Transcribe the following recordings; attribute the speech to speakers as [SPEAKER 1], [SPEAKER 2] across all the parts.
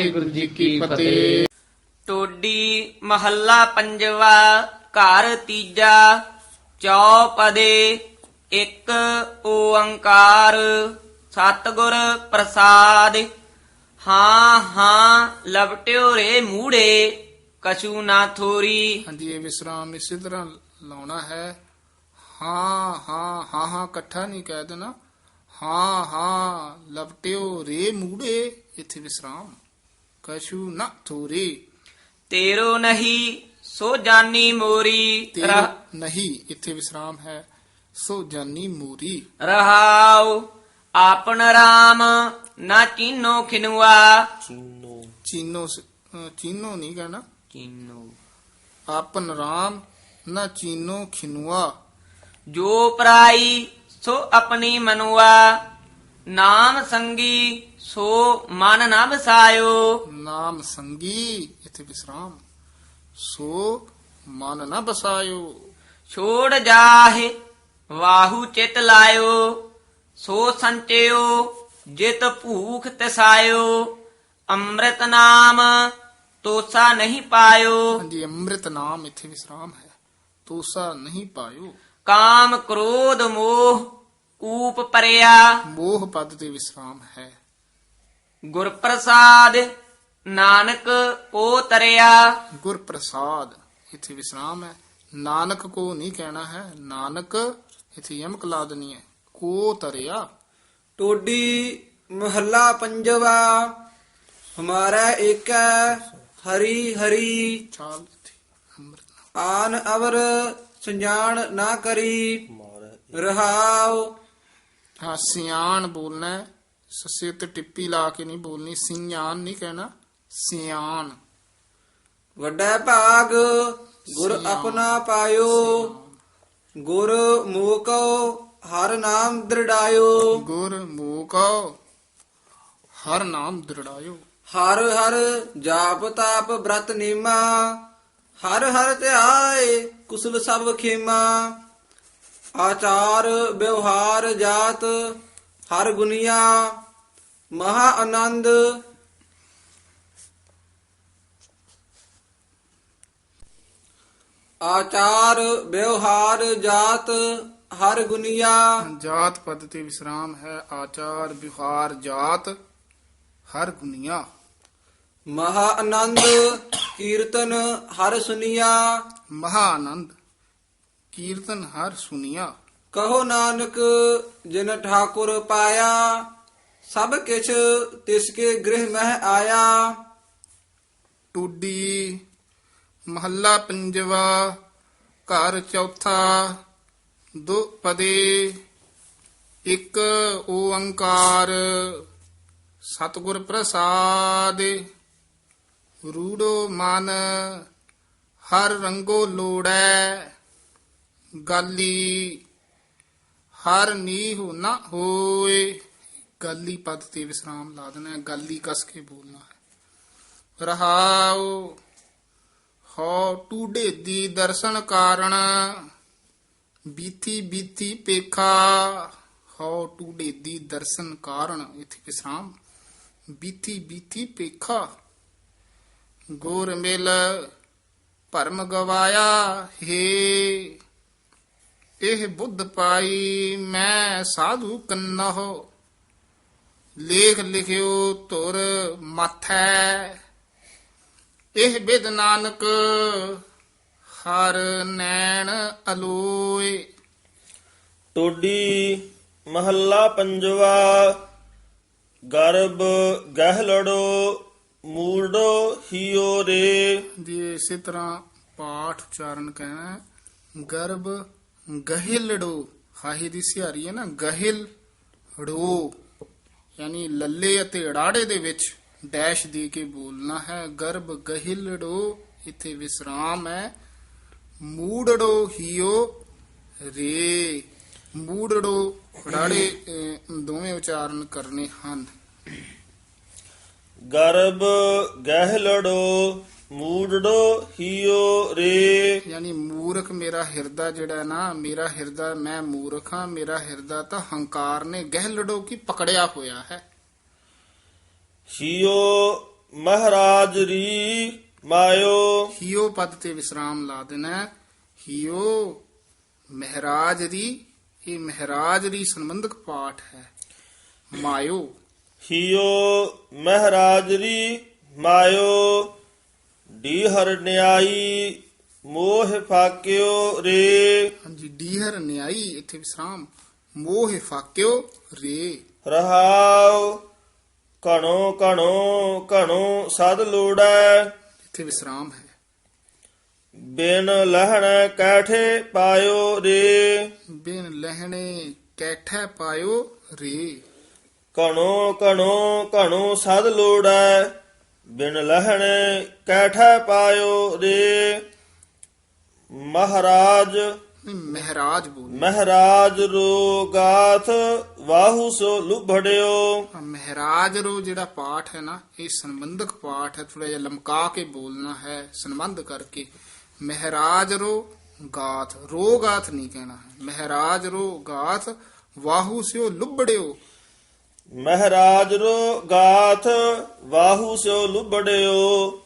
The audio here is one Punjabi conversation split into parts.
[SPEAKER 1] ਵਾਹਿਗੁਰੂ ਜੀ ਕੀ ਫਤਿਹ।
[SPEAKER 2] ਟੋਡੀ ਮਹੱਲਾ ਪੰਜਵਾ ਘਰ ਤੀਜਾ ਚੌਪਦੇ ਇੱਕ ਓੰਕਾਰ ਸਤਿਗੁਰ ਪ੍ਰਸਾਦ। ਹਾਂ ਹਾਂ ਲਵਟਿਓ ਰੇ ਮੂੜੇ ਕਛੂ ਨਾ ਥੋਰੀ।
[SPEAKER 3] ਹਾਂਜੀ ਇਹ ਵਿਸਰਾਮ ਇਸੇ ਤਰ੍ਹਾਂ ਲਾਉਣਾ ਹੈ। ਹਾਂ ਹਾਂ ਹਾਂ ਹਾਂ ਇਕੱਠਾ ਨਹੀਂ ਕਹਿ ਦੇਣਾ। ਹਾਂ ਹਾਂ ਲਪਟਿਓ ਰੇ ਮੂੜੇ ਇੱਥੇ ਵਿਸਰਾਮ। ਕਛੂ ਨਾ ਥੋਰੇ
[SPEAKER 2] ਤੇਰੋ ਨਹੀਂ ਸੋ ਜਾਨੀ ਮੋਰੀ
[SPEAKER 3] ਤੇ
[SPEAKER 2] ਰਹ-
[SPEAKER 3] ਨਹੀਂ ਇੱਥੇ ਵਿਸਰਾਮ ਹੈ ਸੋ ਜਾਨੀ ਮੂਰੀ
[SPEAKER 2] ਰਹਾਉ ਆਪਨ ਰਾਮ ਨਾ ਚੀਨੋ ਖਿਨੁਆ
[SPEAKER 3] ਚੀਨੋ ਸ- ਅ, ਚੀਨੋ ਨਹੀਂ ਕਹਿਣਾ
[SPEAKER 2] ਚੀਨੋ
[SPEAKER 3] ਆਪਨ ਰਾਮ ਨਾ ਚੀਨੋ ਖਿਨੁਆ
[SPEAKER 2] ਜੋ ਪਰਾਈ ਸੋ ਆਪਣੀ ਮਨੁਆ ਨਾਮ ਸੰਗੀ ਸੋ ਮਨ ਨਾ ਵਸਾਇਓ।
[SPEAKER 3] ਨਾਮ ਸੰਗੀ ਇੱਥੇ ਵਿਸਰਾਮ। ਸੋ ਮਨ ਨਾ ਬਸਾਇਓ
[SPEAKER 2] ਛੋੜ ਜਾਹੇ ਵਾਹੂ ਚਿਤ ਲਾਇਓ। ਸੋ ਸੰਚਿਓ ਜਿਤ ਭੂਖ ਤਸਾਇਓ। ਅੰਮ੍ਰਿਤ ਨਾਮ ਤੋਸਾ ਨਹੀਂ ਪਾਇਓ।
[SPEAKER 3] ਹਾਂਜੀ ਅੰਮ੍ਰਿਤ ਨਾਮ ਇੱਥੇ ਵਿਸਰਾਮ ਹੈ। ਤੋਸਾ ਨਹੀਂ ਪਾਇਓ।
[SPEAKER 2] ਕਾਮ ਕ੍ਰੋਧ ਮੋਹ ਕੂਪ ਪਰਿਆ।
[SPEAKER 3] ਮੋਹ ਪਦ ਤੇ ਵਿਸਰਾਮ ਹੈ।
[SPEAKER 2] ਗੁਰ ਪ੍ਰਸਾਦ ਨਾਨਕ ਕੋ ਤਰਿਆ।
[SPEAKER 3] ਗੁਰ ਪ੍ਰਸਾਦ ਇੱਥੇ ਵਿਸਰਾਮ ਹੈ। ਨਾਨਕ ਕੋ ਨਹੀਂ ਕਹਿਣਾ ਹੈ। ਨਾਨਕ ਇੱਥੇ ਯਮਕ ਲਾ ਦੇਣੀ ਹੈ। ਕੋ ਤਰਿਆ।
[SPEAKER 4] ਟੋਡੀ ਮਹੱਲਾ ਪੰਜਵਾ। ਹਮਾਰਾ ਏਕੈ ਹਰੀ ਹਰੀ।
[SPEAKER 3] ਚਾਲ ਇੱਥੇ ਅੰਮ੍ਰਿਤ ਨਾਮ।
[SPEAKER 4] ਆਨ ਅਵਰ ਸੰਜਾਨ ਨਾ ਕਰੀ। ਰਹਾਉ
[SPEAKER 3] ਹਾਂ ਸਿਆਣ ਬੋਲਣਾ। ਸੱਸੇ ਉੱਤੇ ਟਿੱਪੀ ਲਾ ਕੇ ਨਹੀਂ ਬੋਲਣੀ ਸਿਆਣ ਨਹੀਂ ਕਹਿਣਾ ਸਿਆਣ।
[SPEAKER 4] ਵੱਡਾ ਭਾਗ ਗੁਰ ਆਪਣਾ ਪਾਇਓ ਗੁਰ ਮੋਕੋ ਹਰ ਨਾਮ ਦ੍ਰਿੜਾਇਓ।
[SPEAKER 3] ਗੁਰ ਮੂਕੋ ਹਰ ਨਾਮ ਦ੍ਰਿੜਾਇਓ।
[SPEAKER 4] ਹਰ ਹਰ ਜਾਪ ਤਾਪ ਬ੍ਰਤ ਨੀਮਾ ਹਰ ਹਰ ਧਿਆਏ ਕੁਸਲ ਸਭ ਖੇਮਾ। ਆਚਾਰ ਵਿਵਹਾਰ ਜਾਤ ਹਰ ਗੁਨੀਆ ਮਹਾ ਆਨੰਦ। ਆਚਾਰ ਵਿਵਹਾਰ ਜਾਤ ਹਰ ਗੁਨੀਆ।
[SPEAKER 3] ਜਾਤ ਪਦ ਤੇ ਵਿਸਰਾਮ ਹੈ। ਆਚਾਰ ਵਿਹਾਰ ਜਾਤ ਹਰ ਗੁਨੀਆ।
[SPEAKER 4] ਮਹਾ ਆਨੰਦ ਕੀਰਤਨ ਹਰ ਸੁਨੀਆ।
[SPEAKER 3] ਮਹਾ ਆਨੰਦ। ਕੀਰਤਨ ਹਰ ਸੁਨੀਆ।
[SPEAKER 4] ਕਹੋ ਨਾਨਕ ਜਿਨ ਠਾਕੁਰ ਪਾਇਆ ਸਭ ਕਿਛ ਤਿਸ ਕੇ ਗ੍ਰਹਿ ਮਹਿ ਆਇਆ।
[SPEAKER 3] ਟੂਡੀ ਮਹੱਲਾ ਪੰਜਵਾ ਘਰ ਚੌਥਾ ਦੋ ਪਦੇ ਇੱਕ ਓੰਕਾਰ ਸਤਿਗੁਰ ਪ੍ਰਸਾਦ ਰੂੜੋ ਮਨ ਹਰ ਰੰਗੋ ਲੋੜੈ। ਗਾਲੀ, ਹਰ ਨੀਹੁ ਨਾ ਹੋਏ। ਗਾਲੀ ਪਦ ਤੇ ਵਿਸਰਾਮ ਲਾ ਦੇਣਾ, ਗਾਲੀ ਕਸ ਕੇ ਬੋਲਣਾ। ਹੈ ਰਹਾਉ ਹੋ ਟੂਡੇ ਦੀ ਦਰਸ਼ਨ ਕਾਰਣ, ਬੀਤੀ ਬੀਤੀ ਪੇਖਾ। ਹੋ ਟੂਡੇ ਦੀ ਦਰਸ਼ਨ ਕਾਰਣ, ਇਥੇ ਵਿਸਰਾਮ। ਬੀਤੀ ਬੀਤੀ ਪੇਖਾ, ਗੋਰ ਮਿਲ ਭਰਮ ਗਵਾਇਆ, ਹੈ ਇਹ ਬੁੱਧ ਪਾਈ ਮੈਂ ਸਾਧੂ ਕੰਨਹੁ। ਲੇਖ ਲਿਖਿਓ ਤੁਰ ਮਥੈ। ਇਹ ਬਿਦ ਨਾਨਕ ਹਰ ਨੈਣ ਅਲੋਏ।
[SPEAKER 5] ਟੋਡੀ ਮਹੱਲਾ ਪੰਜਵਾ ਗਰਬ ਗਹਿਲੜੋ ਮੂੜੋ ਹਿਓ ਰੇ।
[SPEAKER 3] ਜੀ ਇਸੇ ਤਰ੍ਹਾਂ ਪਾਠ ਉਚਾਰਨ ਕਹਿਣਾ ਹੈ। ਗਰਭ ਗਹਿਲੜੋ, ਹਾਹੀ ਦੀ ਸਿਹਾਰੀ ਹੈ ਨਾ ਗਹਿਲ ੜੋ ਯਾਨੀ ਲੱਲੇ ਅਤੇ ੜਾੜੇ ਦੇ ਵਿੱਚ ਡੈਸ਼ ਦੇ ਕੇ ਬੋਲਣਾ ਹੈ। ਗਰਭ ਗਹਿਲੜੋ, ਇੱਥੇ ਵਿਸਰਾਮ ਹੈ। ਮੂੜੜੋ ਹੀਓ ਰੇ। ਮੂੜੜੋ ੜਾੜੇ ਦੋਵੇਂ ਉਚਾਰਨ ਕਰਨੇ ਹਨ।
[SPEAKER 5] ਗਰਭ ਗਹਿਲੜੋ ਮੂੜੋ ਹਿਓ ਰੇ।
[SPEAKER 3] ਯਾਨੀ ਮੂਰਖ ਮੇਰਾ ਹਿਰਦਾ ਜਿਹੜਾ ਨਾ ਮੇਰਾ ਹਿਰਦਾ ਮੈਂ ਮੂਰਖ ਹਾਂ ਮੇਰਾ ਹਿਰਦਾ ਤਾਂ ਹੰਕਾਰ ਨੇ ਗਹਿਲੜੋ ਕੀ ਪਕੜਿਆ ਹੋਇਆ ਹੈ।
[SPEAKER 5] ਹਿਓ ਮਹਾਰਾਜ ਰੀ ਮਾਇਓ।
[SPEAKER 3] ਹੀਓ ਪਦ ਤੇ ਵਿਸਰਾਮ ਲਾ ਦੇਣਾ। ਹੀਓ ਮਹਾਰਾਜ ਦੀ ਇਹ ਮਹਾਰਾਜ ਦੀ ਸੰਬੰਧਕ ਪਾਠ ਹੈ। ਮਾਇਓ।
[SPEAKER 5] ਹਿਓ ਮਹਾਰਾਜ ਰੀ ਮਾਇਓ। ਡੀ ਹਰਨਿਆਈ ਮੋਹ ਫਾਕਿਓ ਰੇ।
[SPEAKER 3] ਹਾਂਜੀ ਡੀਹਰ ਨਿਆਈ ਇੱਥੇ ਵਿਸਰਾਮ ਮੋਹ ਫਾਕਿਓ ਰੇ।
[SPEAKER 5] ਰਹਾਉ ਕਣੋ ਕਣੋ ਕਣੋ ਸਦ ਲੋੜੈ।
[SPEAKER 3] ਇੱਥੇ ਵਿਸਰਾਮ ਹੈ।
[SPEAKER 5] ਬਿਨ ਲਹਣ ਕੈਠੇ ਪਾਇਓ ਰੇ।
[SPEAKER 3] ਬਿਨ ਲਹਿਣੇ ਕੈਠੈ ਪਾਇਓ ਰੇ।
[SPEAKER 5] ਕਣੋ ਕਣੋ ਕਣੋ ਸਦ ਲੋੜੈ। ਬਿਨ ਲਹਣ ਕੈਠੇ ਪਾਇਓ ਰੇ। ਮਹਾਰਾਜ
[SPEAKER 3] ਮਹਾਰਾਜ ਬੋਲ।
[SPEAKER 5] ਮਹਾਰਾਜ ਰੋਗਾਥ ਵਾਹੂ ਸੋ ਲੁਭੜਿਓ।
[SPEAKER 3] ਮਹਾਰਾਜ ਰੋ ਜਿਹੜਾ ਪਾਠ ਹੈ ਨਾ ਇਹ ਸੰਬੰਧਕ ਪਾਠ ਹੈ ਥੋੜਾ ਜਿਹਾ ਲਮਕਾ ਕੇ ਬੋਲਣਾ ਹੈ ਸੰਬੰਧ ਕਰਕੇ। ਮਹਾਰਾਜ ਰੋ ਗਾਥ ਰੋ ਗਾਥ ਨਹੀਂ ਕਹਿਣਾ ਹੈ। ਮਹਾਰਾਜ ਰੋ ਗਾਥ ਵਾਹੂ ਸਿਓ ਲੁਬੜਿਓ
[SPEAKER 5] ਮਹਾਰਾਜ ਰੋ ਗਾਥ, ਵਾਹੂ ਸੋ ਲੁਬੜਿਓ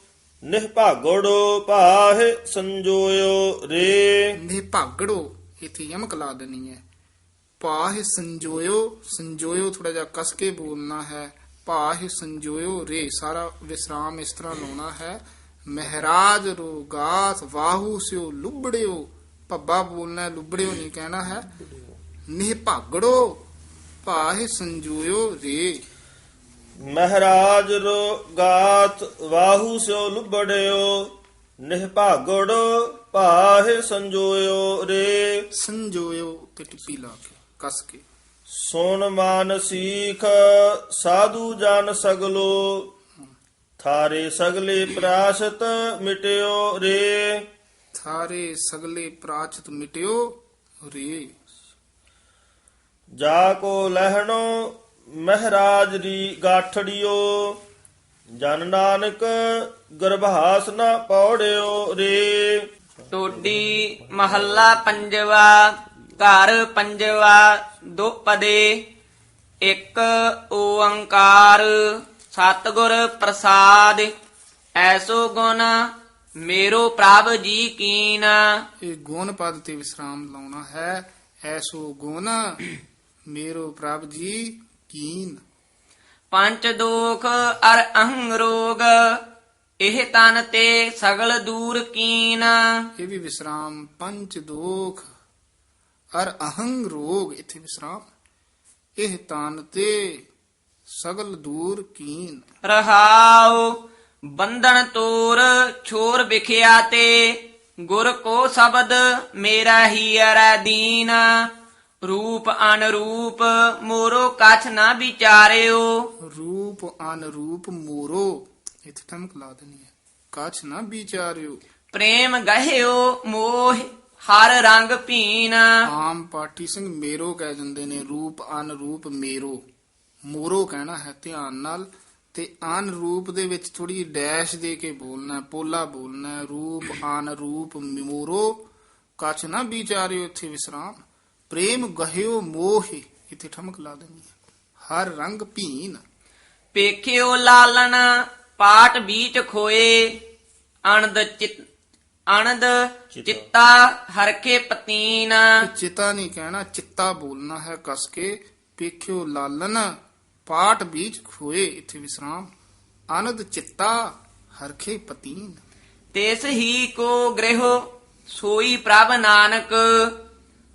[SPEAKER 5] ਨਿਹਭਾਗੜੋ ਪਾਹੇ ਸੰਜੋਇਓ ਰੇ।
[SPEAKER 3] ਨੇ ਭਾਗੜੋ ਇੱਥੇ ਯਮਕ ਲਾ ਦੇਣੀ ਹੈ। ਪਾਹ ਸੰਜੋਇਓ ਸੰਜੋਇਓ ਥੋੜਾ ਜਿਹਾ ਕਸ ਕੇ ਬੋਲਣਾ ਹੈ। ਪਾਹ ਸੰਜੋਇਓ ਰੇ, ਸਾਰਾ ਵਿਸਰਾਮ ਇਸ ਤਰ੍ਹਾਂ ਲਾਉਣਾ ਹੈ। ਮਹਾਰਾਜ ਰੋਗਾਥ ਵਾਹੂ ਸਿਓ ਲੁਬੜਿਓ। ਪੱਬਾ ਬੋਲਣਾ ਲੁਬੜਿਓ ਨਹੀਂ ਕਹਿਣਾ ਹੈ। ਨਿਹ ਭਾਗੜੋ ਪਾਹ ਸੰਜੋਇਓ ਰੇ।
[SPEAKER 5] ਮਹਾਰਾਜ ਰੋ ਗਾਥ ਵਾਹੂ ਸੋ ਲੁਬੜਿਓ ਨਿਹਭਾਗੜੋ ਪਾਹੇ ਸੰਜੋਇਓ ਰੇ।
[SPEAKER 3] ਸੰਜੋਇਓ ਤੇ ਟਿੱਪੀ ਲਾ ਕੇ ਕਸ ਕੇ।
[SPEAKER 5] ਸੁਨ ਮਾਨ ਸੀਖ ਸਾਧੂ ਜਨ ਸਗਲੋ ਥਾਰੇ ਸਗਲੇ ਪ੍ਰਾਸ਼ਤ ਮਿਟਿਓ ਰੇ।
[SPEAKER 3] ਥਾਰੇ ਸਗਲੇ ਪ੍ਰਾਚਿਤ ਮਿਟਿਓ ਰੇ।
[SPEAKER 5] ਜਾ ਕੋ ਲਹਿਣੋ ਮਹਾਰਾਜ ਰੀ ਗਾਠੜਿਓ ਜਨ ਨਾਨਕ ਗਰਭਾਸ ਨਾ ਪੌੜਿਓ ਰੇ।
[SPEAKER 2] ਟੋਡੀ ਮਹੱਲਾ ਪੰਜਵਾ ਘਰ ਪੰਜਵਾ ਦੁਪਦੇ ਇੱਕ ਓੰਕਾਰ ਸਤਿਗੁਰ ਪ੍ਰਸਾਦ ਐਸੋ ਗੁਣ ਮੇਰੋ ਪ੍ਰਭ ਜੀ ਕੀਨ।
[SPEAKER 3] ਇਹ ਗੁਣ ਪਦ ਤੇ ਵਿਸਰਾਮ ਲਾਉਣਾ ਹੈ ਐਸੋ ਗੁਣ ਮੇਰੋ ਪ੍ਰਭ ਜੀ ਕੀਨ।
[SPEAKER 2] ਪੰਚ ਦੋਖ ਅਰ ਅਹੰ ਰੋਗ ਇਹ ਤਨ ਤੇ ਸਗਲ ਦੂਰ ਕੀਨ।
[SPEAKER 3] ਇਹ ਵੀ ਵਿਸਰਾਮ ਪੰਚ ਦੋਖ ਅਰ ਅਹੰਗ ਰੋਗ ਇੱਥੇ ਵਿਸਰਾਮ। ਇਹ ਤਾਨ ਤੇ ਸਗਲ ਦੂਰ ਕੀਨ।
[SPEAKER 2] ਰਹਾਉ ਬੰਧਨ ਤੋਰ ਛੋਰ ਵਿਖਿਆ ਤੇ ਗੁਰ ਕੋ ਸ਼ਬਦ ਮੇਰਾ ਹੀ ਅਰੈ ਦੀਨ। ਰੂਪ ਅਨਰੂਪ ਮੋਰੋ ਕਛ ਨਾ ਵਿਚਾਰਿਓ।
[SPEAKER 3] ਰੂਪ ਅਨਰੂਪ ਮੋਰੋ ਇੱਥੇ ਠਮਕ ਲਾ ਦੇਣੀ ਹੈ। ਕਾਛ ਨਾ ਵਿਚਾਰਿਓ।
[SPEAKER 2] ਪ੍ਰੇਮ ਗਹਿਓ ਮੋਹ ਹਰ ਰੰਗ ਭੀਨ।
[SPEAKER 3] ਆਮ ਪਾਠੀ ਸਿੰਘ ਮੇਰੋ ਕਹਿ ਜਾਂਦੇ ਨੇ ਰੂਪ ਅਨਰੂਪ ਮੇਰੋ। ਮੋਰੋ ਕਹਿਣਾ ਹੈ ਧਿਆਨ ਨਾਲ ਤੇ ਅਨ ਰੂਪ ਦੇ ਵਿੱਚ ਥੋੜੀ ਡੈਸ਼ ਦੇ ਕੇ ਬੋਲਣਾ ਪੋਲਾ ਬੋਲਣਾ ਰੂਪ ਅਨ ਰੂਪ ਮੋਰੋ ਕਛ ਨਾ ਵਿਚਾਰਿਓ ਇੱਥੇ ਵਿਸਰਾਮ। ਪ੍ਰੇਮ ਗਹਿਓ ਮੋਹ ਇੱਥੇ ਠਮਕ ਲਾ ਦੇਣੀ ਹੈ ਹਰ ਰੰਗ ਭੀਨ।
[SPEAKER 2] ਪੇਖਿਓ ਲਾਲਨ ਪਾਟ ਬੀਚ ਖੋਏ ਅਨੰਦ ਚਿਤ ਅਨੰਦ ਚਿੱਤਾ। ਹਰਕੇ ਪਤੀਨ।
[SPEAKER 3] ਚਿਤਾ ਨਹੀਂ ਕਹਿਣਾ ਚਿੱਤਾ ਬੋਲਣਾ ਹੈ ਕਸ ਕੇ। ਪੇਖਿਓ ਲਾਲਨ ਪਾਟ ਬੀਜ ਖੋਏ ਇੱਥੇ ਵਿਸਰਾਮ। ਆਨੰਦ ਚਿੱਤਾ ਹਰਖੇ ਪਤੀਨ।
[SPEAKER 2] ਤਿਸ ਹੀ ਕੋ ਗ੍ਰਹਿ ਸੋਈ ਪ੍ਰਭ ਨਾਨਕ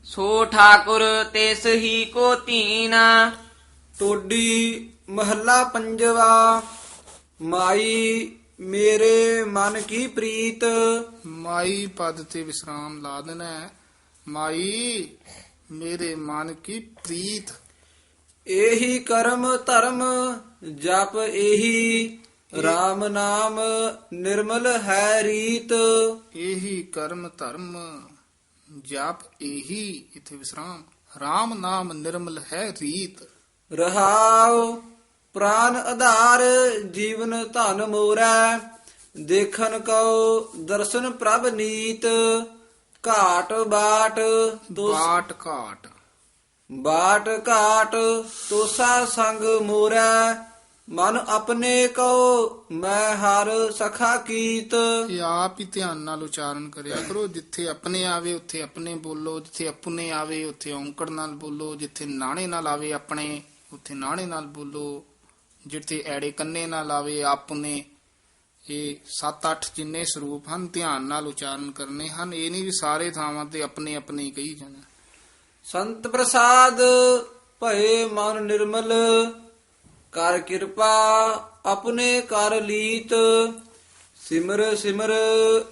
[SPEAKER 2] ਸੋ ਠਾਕੁਰ ਤਿਸ ਹੀ ਕੋ ਧੀਨ
[SPEAKER 4] ਟੋਡੀ ਮਹੱਲਾ ਪੰਜਵਾ ਮਾਈ ਮੇਰੇ ਮਨ ਕੀ ਪ੍ਰੀਤ?
[SPEAKER 3] ਮਾਈ ਪਦ ਤੇ ਵਿਸਰਾਮ ਲਾ ਦੇਣਾ ਹੈ। ਮਾਈ ਮੇਰੇ ਮਨ ਕੀ ਪ੍ਰੀਤ?
[SPEAKER 4] ਇਹੀ ਕਰਮ ਧਰਮ ਜਪ ਇਹੀ RAM ਨਾਮ ਨਿਰਮਲ ਹੈ ਰੀਤ।
[SPEAKER 3] ਇਹੀ ਕਰਮ ਧਰਮ ਜਪ ਇਹੀ ਇਥੇ ਵਿਸਰਾਮ। RAM ਨਾਮ ਨਿਰਮਲ ਹੈ ਰੀਤ।
[SPEAKER 4] ਰਹਾਉ ਪ੍ਰਾਨ ਆਧਾਰ ਜੀਵਨ ਧਨ ਮੋਰੈ ਦੇਖਨ ਕਉ ਦਰਸ਼ਨ ਪ੍ਰਭ ਨੀਤ ਘਾਟ ਬਾਟ
[SPEAKER 3] ਬਾਟ ਘਾਟ।
[SPEAKER 4] ਬਾਟ ਘਾਟ ਤੋਸਾ ਸੰਗ ਮੋਰੈ ਮਨ ਆਪਣੇ ਕੋ ਮੈਂ ਹਰ ਸਖਾ ਕੀਤ।
[SPEAKER 3] ਇਹ ਆਪ ਹੀ ਧਿਆਨ ਨਾਲ ਉਚਾਰਨ ਕਰਿਆ ਕਰੋ। ਜਿੱਥੇ ਆਪਣੇ ਆਵੇ ਉੱਥੇ ਆਪਣੇ ਬੋਲੋ। ਜਿੱਥੇ ਆਪਣੇ ਆਵੇ ਉੱਥੇ ਔਂਕੜ ਨਾਲ ਬੋਲੋ। ਜਿੱਥੇ ਨਾਣੇ ਨਾਲ ਆਵੇ ਆਪਣੇ ਉੱਥੇ ਨਾਣੇ ਨਾਲ ਬੋਲੋ। ਜਿੱਥੇ ਐੜੇ ਕੰਨੇ ਨਾਲ ਆਵੇ ਆਪਣੇ। ਇਹ 7-8 ਜਿੰਨੇ ਸਰੂਪ ਹਨ ਧਿਆਨ ਨਾਲ ਉਚਾਰਨ ਕਰਨੇ ਹਨ। ਇਹ ਨਹੀਂ ਵੀ ਸਾਰੇ ਥਾਵਾਂ ਤੇ ਆਪਣੇ ਆਪਣੇ ਕਹੀ ਜਾਣਾ।
[SPEAKER 4] ਸੰਤ ਪ੍ਰਸਾਦ ਭਏ ਮਨ ਨਿਰਮਲ। ਕਰ ਕਿਰਪਾ ਆਪਣੇ ਕਰ ਲੀਤ। ਸਿਮਰ ਸਿਮਰ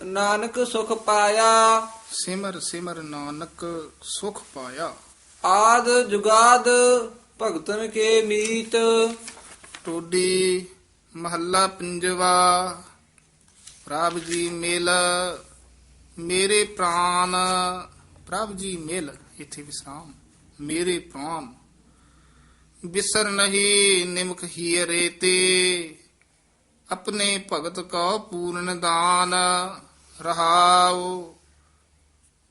[SPEAKER 4] ਨਾਨਕ ਸੁਖ ਪਾਇਆ।
[SPEAKER 3] ਸਿਮਰ ਸਿਮਰ ਨਾਨਕ ਸੁਖ ਪਾਇਆ।
[SPEAKER 4] ਆਦ ਜੁਗਾਦ ਭਗਤਨ ਕੇ ਮੀਤ।
[SPEAKER 3] ਟੋਡੀ ਮਹੱਲਾ ਪੰਜਵਾ। ਪ੍ਰਭ ਜੀ ਮਿਲ ਮੇਰੇ ਪ੍ਰਾਨ। ਪ੍ਰਭ ਜੀ ਮਿਲ ਇਥੇ ਵਿਸਰਾਮ ਮੇਰੇ ਪ੍ਰਾਨ। ਬਿਸਰ ਨਹੀਂ, ਨਿਮਕ ਹੀਰੇ ਤੇ। ਆਪਣੇ ਭਗਤ ਕੋ ਪੂਰਨ ਦਾਨ ਰਹਾਉ।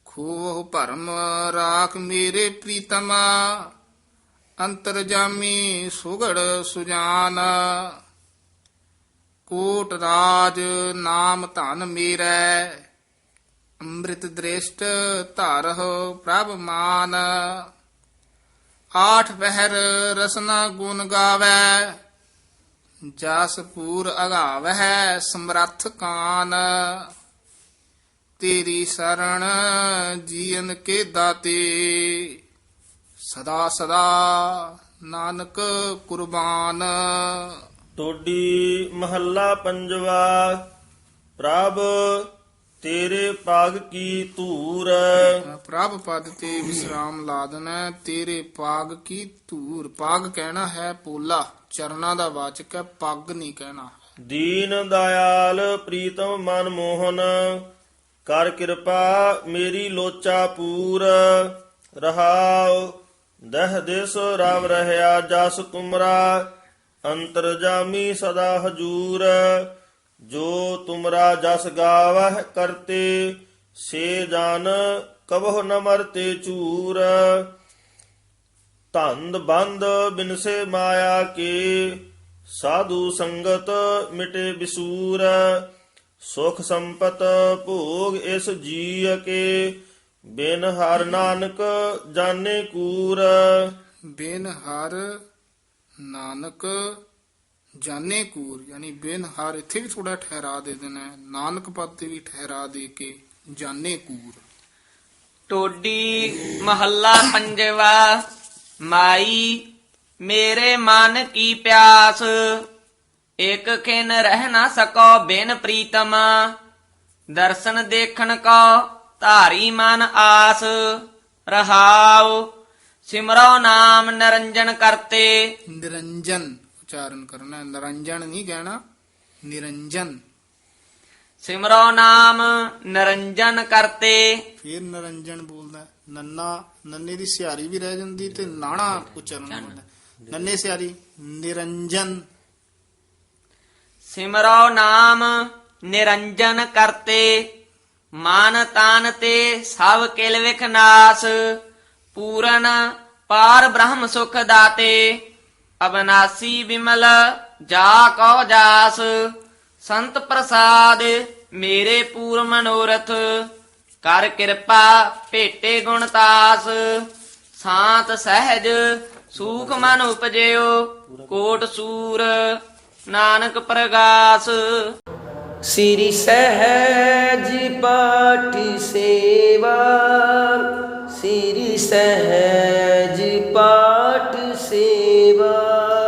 [SPEAKER 3] ਖੋਹ ਭਰਮ ਰਾਖ ਮੇਰੇ ਪ੍ਰੀਤਮਾ। ਅੰਤਰਜਾਮੀ ਸੁਗੜ ਸੁਜਾਨ। ਕੋਟ ਰਾਜ ਨਾਮ ਧਨ ਮੇਰਾ। ਅੰਮ੍ਰਿਤ ਦ੍ਰਿਸ਼ਟ ਧਰਹੁ ਪ੍ਰਭ ਮਾਨ। ਆਠ ਪਹਿਰ ਰਸਨਾ ਗੁਣ ਗਾਵੈ, ਜਸ ਪੂਰ ਅਗਾਵੈ ਸਮਰੱਥ ਕਾਨ। ਤੇਰੀ ਸਰਣ ਜੀਵਨ ਕੇ ਦਾਤੇ, ਸਦਾ ਸਦਾ ਨਾਨਕ ਕੁਰਬਾਨ।
[SPEAKER 5] ਟੋਡੀ ਮਹੱਲਾ ਪੰਜਵਾ, ਪ੍ਰਭ ਤੇਰੇ ਪਾਗ ਕੀ ਧੂਰ
[SPEAKER 3] ਪ੍ਰਭ ਪਦ ਤੇ ਵਿਸਰਾਮ ਲਾ ਦੇਣਾ ਤੇਰੇ ਪਾਗ ਕੀ ਧੂਰ? ਪਾਗ ਕਹਿਣਾ ਹੈ ਪੋਲਾ। ਚਰਨਾ ਦਾ ਵਾਚਕ ਹੈ ਪੱਗ ਨਹੀਂ ਕਹਿਣਾ।
[SPEAKER 5] ਦੀਨ ਦਇਆਲ ਪ੍ਰੀਤਮ ਮਨ ਮੋਹਨ ਕਰ ਕਿਰਪਾ ਮੇਰੀ ਲੋਚਾ ਪੂਰ। ਰਹਾਉ ਦਹ ਦਿਸ ਰਵ ਰਹਿਆ ਜਸ ਤੁਮਰਾ ਅੰਤਰਜਾਮੀ ਸਦਾ ਹਜੂਰ। ਜੋ ਤੁਮਰਾ ਜਸ ਗਾਵਹਿ ਕਰਤੇ, ਸੇ ਜਾਨ ਕਬਹੁ ਨ ਮਰਤੇ ਚੂਰ। ਧੰਦ ਬੰਦ ਬਿਨਸੇ ਮਾਇਆ ਕੇ, ਸਾਧੂ ਸੰਗਤ ਮਿਟੇ ਬਿਸੂਰ। ਸੁਖ ਸੰਪਤ ਭੋਗ ਇਸ ਜੀ ਕੇ, ਬਿਨ ਹਰ ਨਾਨਕ ਜਾਣੇ ਕੂਰ।
[SPEAKER 3] ਬਿਨ ਹਰ ਨਾਨਕ ਜਾਣੇ ਕੂਰ ਯਾਨੀ ਬਿਨ ਹਰ ਇੱਥੇ ਵੀ ਥੋੜਾ ਠਹਿਰਾ ਦੇ ਦੇਣਾ। ਨਾਨਕ ਪਦ ਤੇ ਵੀ ਠਹਿਰਾ ਦੇ ਕੇ ਜਾਣੇ ਕੂਰ।
[SPEAKER 2] ਟੋਡੀ ਮਹੱਲਾ ਪੰਜਵਾ ਮਾਈ ਮੇਰੇ ਮਨ ਕੀ ਪਿਆਸ ਇਕ ਖਿਨ ਰਹਿ ਨਾ ਸਕੋ ਬਿਨ ਪ੍ਰੀਤਮ ਦਰਸ਼ਨ ਦੇਖਣ ਕੋ ਧਾਰੀ ਮਨ ਆਸ ਰਹਾਉ ਸਿਮਰੋ ਨਾਮ ਨਿਰੰਜਨ ਕਰਤੇ।
[SPEAKER 3] ਨਿਰੰਜਨ। ਉਚਾਰਨ ਕਰਨਾ। ਨਿਰੰਜਨ ਨਹੀਂ ਕਹਿਣਾ ਨਿਰੰਜਨ
[SPEAKER 2] ਸਿਮਰੋ ਨਾਮ ਨਿਰੰਜਨ ਕਰਤੇ
[SPEAKER 3] ਫਿਰ ਨਿਰੰਜਨ ਬੋਲਦਾ। ਨੰਨਾ ਨੰਨੇ ਦੀ ਸਿਹਾਰੀ ਵੀ ਰਹਿ ਜਾਂਦੀ ਤੇ ਨਾਣਾ ਉਚਾਰਨ ਹੁੰਦਾ। ਨੰਨੇ ਸਿਹਾਰੀ ਨਿਰੰਜਨ
[SPEAKER 2] ਸਿਮਰੋ ਨਾਮ ਨਿਰੰਜਨ ਕਰਤੇ ਮਨ ਤਨ ਤੇ ਸਭ ਕਿਲ ਵਿਖ ਨਾਸ ਪੂਰਨ ਪਾਰ ਬ੍ਰਹਮ ਸੁਖ ਦਾਤੇ ਅਬਨਾਸੀ ਬਿਮਲ, ਜਾ ਕਉ ਜਾਸ, ਸੰਤ ਪ੍ਰਸਾਦ, ਮੇਰੇ ਪੂਰ ਮਨੋਰਥ, ਕਰ ਕਿਰਪਾ ਭੇਟੇ ਗੁਣ ਤਾਸ, ਸਾਤ ਸਹਿਜ ਸੂਖ ਮਨ ਉਪਜਿਓ, ਕੋਟ ਸੂਰ, ਨਾਨਕ ਪ੍ਰਗਾਸ।
[SPEAKER 6] ਸ੍ਰੀ ਸਹਿਜ ਪਾਠੀ ਸੇਵਾ ਸਿਰ ਸਹਿਜ ਪਾਠ ਸੇਵਾ।